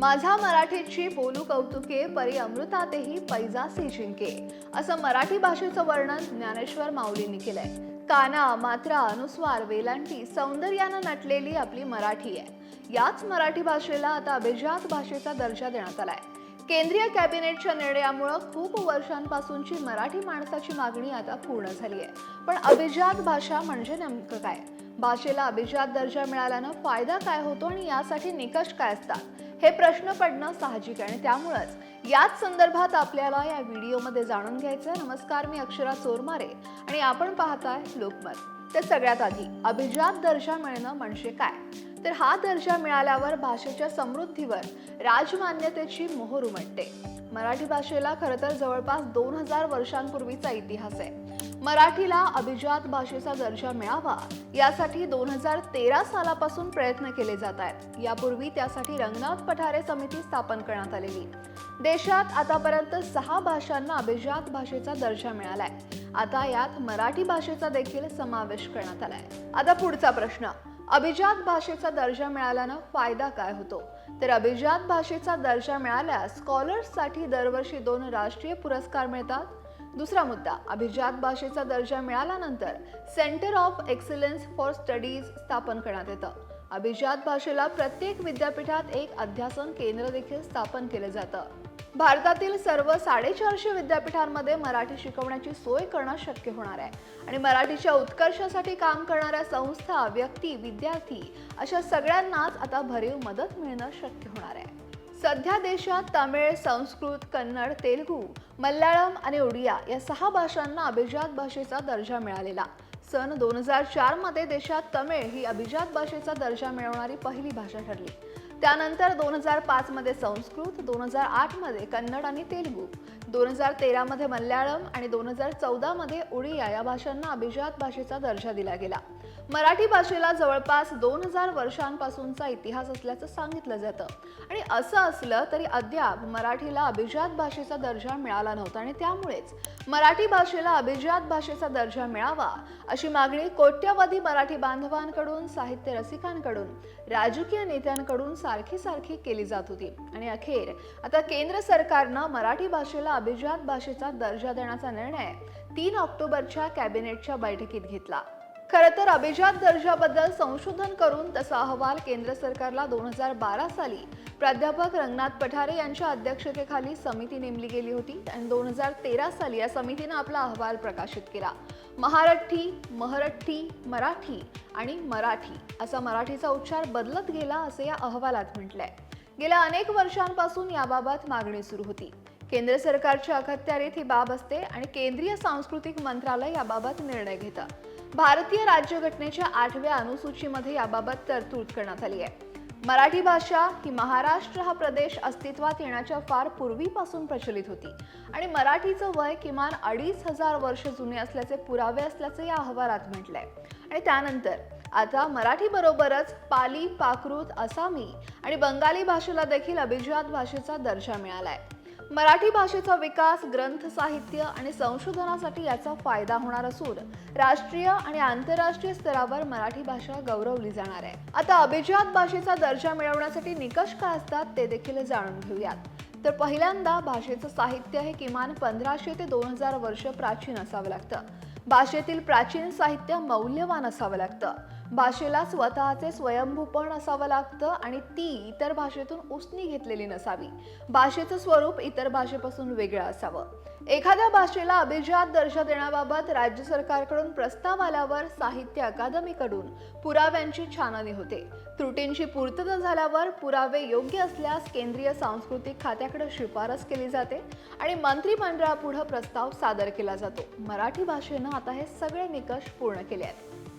माझा मराठीची बोलू कौतुके परी अमृतातेही पैजासी जिंके. असं मराठी भाषेचं वर्णन ज्ञानेश्वर माऊलींनी केलंय. काना मात्रा अनुस्वार वेलांटी सौंदर्यानं नटलेली आपली मराठी आहे. याच मराठी भाषेला आता अभिजात भाषेचा दर्जा देण्यात आलाय. केंद्रीय कॅबिनेटच्या निर्णयामुळं खूप वर्षांपासूनची मराठी माणसाची मागणी आता पूर्ण झाली आहे पण अभिजात भाषा म्हणजे नेमकं काय? भाषेला अभिजात दर्जा मिळाल्यानं फायदा काय होतो आणि यासाठी निकष काय असतात? हे प्रश्न पडणं साहजिक आहे आणि त्यामुळंच याच संदर्भात आपल्याला या व्हिडिओमध्ये जाणून घ्यायचं नमस्कार मी अक्षरा चोरमारे आणि आपण पाहताय लोकमत. तर सगळ्यात आधी अभिजात दर्जा मिळणं म्हणजे काय? तर हा दर्जा मिळाल्यावर भाषेच्या समृद्धीवर राजमान्यतेची मोहर उमटते. मराठी भाषेला खरं तर जवळपास दोन हजार वर्षांपूर्वीचा इतिहास आहे. मराठीला अभिजात भाषेचा दर्जा मिळावा यासाठी दोन हजार तेरा सालापासून प्रयत्न केले जात आहेत. यापूर्वी त्यासाठी रंगनाथ पठारे समिती स्थापन करण्यात आलेली. देशात आतापर्यंत सहा भाषांना अभिजात भाषेचा दर्जा मिळालाय. आता यात मराठी भाषेचा देखील समावेश करण्यात आलाय. आता पुढचा प्रश्न. अभिजात भाषेचा दर्जा मिळाल्यानं फायदा काय होतो? तर अभिजात भाषेचा दर्जा मिळाल्यास स्कॉलर्ससाठी दरवर्षी दोन राष्ट्रीय पुरस्कार मिळतात दुसरा मुद्दा अभिजात भाषेचा दर्जा मिळाल्यानंतर centre of excellence for studies स्थापन करण्यात येतं. अभिजात भाषेला प्रत्येक विद्यापीठात एक अध्यासन केंद्र देखील स्थापन केलं जातं. भारतातील सर्व साडेचारशे विद्यापीठांमध्ये मराठी शिकवण्याची सोय करणं शक्य होणार आहे. आणि मराठीच्या उत्कर्षासाठी काम करणाऱ्या संस्था व्यक्ती विद्यार्थी अशा सगळ्यांनाच आता भरीव मदत मिळणं शक्य होणार आहे. सध्या देशात तमिळ संस्कृत कन्नड तेलगू मल्याळम आणि ओडिया या सहा भाषांना अभिजात भाषेचा दर्जा मिळालेला. सन दोन हजार चारमध्ये देशात तमिळ ही अभिजात भाषेचा दर्जा मिळवणारी पहिली भाषा ठरली. त्यानंतर दोन हजार पाचमध्ये संस्कृत दोन हजार आठमध्ये कन्नड आणि तेलगू दोन हजार तेरामध्ये मल्याळम आणि दोन हजार चौदामध्ये ओडिया या भाषांना अभिजात भाषेचा दर्जा दिला गेला. मराठी भाषेला जवळपास दोन हजार वर्षांपासूनचा इतिहास असल्याचं सांगितलं जातं. आणि असं असलं तरी अद्याप मराठीला अभिजात भाषेचा दर्जा मिळाला नव्हता आणि त्यामुळेच मराठी भाषेला अभिजात भाषेचा दर्जा मिळावा अशी मागणी कोट्यवधी मराठी बांधवांकडून साहित्य रसिकांकडून राजकीय नेत्यांकडून सारखी सारखी केली जात होती. आणि अखेर आता केंद्र सरकारनं मराठी भाषेला अभिजात भाषेचा दर्जा देण्याचा निर्णय तीन ऑक्टोबरच्या कॅबिनेटच्या बैठकीत घेतला. खरं तर अभिजात दर्जाबद्दल संशोधन करून तसा अहवाल केंद्र सरकारला दोन हजार बारा साली प्राध्यापक रंगनाथ पठारे यांच्या अध्यक्षतेखाली समिती नेमली गेली होती आणि दोन हजार तेरा साली या समितीनं आपला अहवाल प्रकाशित केला. महारठ्ठी महरठ्ठी मराठी आणि मराठी असा मराठीचा उच्चार बदलत गेला असे या अहवालात म्हटलंय. गेल्या अनेक वर्षांपासून याबाबत मागणी सुरू होती. केंद्र सरकारच्या अखत्यारीत ही बाब असते आणि केंद्रीय सांस्कृतिक मंत्रालय याबाबत निर्णय घेतं. भारतीय राज्यघटनेच्या आठव्या अनुसूचीमध्ये याबाबत तरतूद करण्यात आली आहे. मराठी भाषा ही महाराष्ट्र हा प्रदेश अस्तित्वात येण्याच्या फार पूर्वीपासून प्रचलित होती. आणि मराठीचं वय किमान अडीच हजार वर्ष जुने असल्याचे पुरावे असल्याचे या अहवालात म्हटलंय. आणि त्यानंतर आता मराठी बरोबरच पाली पाकृत आसामी आणि बंगाली भाषेला देखील अभिजात भाषेचा दर्जा मिळाला आहे मराठी भाषेचा विकास ग्रंथ साहित्य आणि संशोधनासाठी याचा फायदा होणार असून राष्ट्रीय आणि आंतरराष्ट्रीय स्तरावर मराठी भाषा गौरवली जाणार आहे. आता अभिजात भाषेचा दर्जा मिळवण्यासाठी निकष काय असतात ते देखील जाणून घेऊयात. तर पहिल्यांदा भाषेचं साहित्य हे किमान पंधराशे ते दोन हजार वर्ष प्राचीन असावं लागतं. भाषेतील प्राचीन साहित्य मौल्यवान असावं लागतं. भाषेला स्वतःचे स्वयंभूपण असावं लागतं आणि ती इतर भाषेतून उसनी घेतलेली नसावी. भाषेचं स्वरूप इतर भाषेपासून वेगळं असावं. एखाद्या भाषेला अभिजात दर्जा देण्याबाबत राज्य सरकारकडून प्रस्ताव आल्यावर साहित्य अकादमीकडून पुराव्यांची छाननी होते. त्रुटींची पूर्तता झाल्यावर पुरावे योग्य असल्यास केंद्रीय सांस्कृतिक खात्याकडे शिफारस केली जाते आणि मंत्रिमंडळापुढं प्रस्ताव सादर केला जातो. मराठी भाषेनं आता हे सगळे निकष पूर्ण केले आहेत.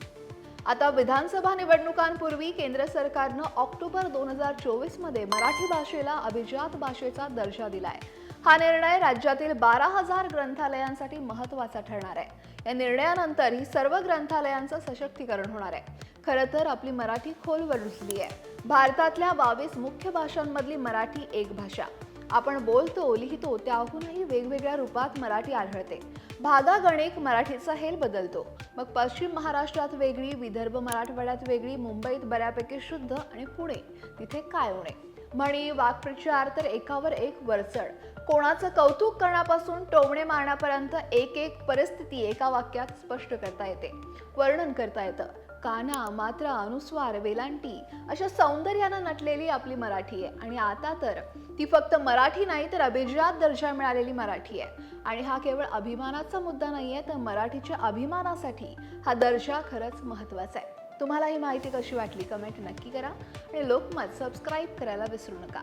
आता विधानसभा निवडणुकांपूर्वी केंद्र सरकारनं ऑक्टोबर दोन हजार चोवीसमध्ये मराठी भाषेला अभिजात भाषेचा दर्जा दिलाय. हा निर्णय राज्यातील बारा हजार ग्रंथालयांसाठी महत्त्वाचा ठरणार आहे. या निर्णयानंतर ही सर्व ग्रंथालयांचं सशक्तीकरण होणार आहे. खरं तर आपली मराठी खोलवर रुजली आहे भारतातल्या बावीस मुख्य भाषांमधली मराठी एक भाषा. आपण बोलतो लिहितो त्याहूनही वेगवेगळ्या रूपात मराठी आढळते. भागागणिक मराठीचा हेल बदलतो. मग पश्चिम महाराष्ट्रात वेगळी विदर्भ मराठवाड्यात वेगळी मुंबईत बऱ्यापैकी शुद्ध आणि पुणे. तिथे काय उणे म्हणी वाक्प्रचार तर एकावर एक वरचढ. कोणाचं कौतुक करण्यापासून टोमणे मारण्यापर्यंत एक एक परिस्थिती एका वाक्यात स्पष्ट करता येते. वर्णन करता येतं. काना मात्रा अनुस्वार वेलांटी अशा सौंदर्यानं नटलेली आपली मराठी आहे. आणि आता तर ती फक्त मराठी नाही तर अभिजात दर्जा मिळालेली मराठी आहे. आणि हा केवळ अभिमानाचा मुद्दा नाही आहे तर मराठीच्या अभिमानासाठी हा दर्जा खरंच महत्त्वाचा आहे. तुम्हाला ही माहिती कशी वाटली? कमेंट नक्की करा. आणि लोकमत सबस्क्राईब करायला विसरू नका.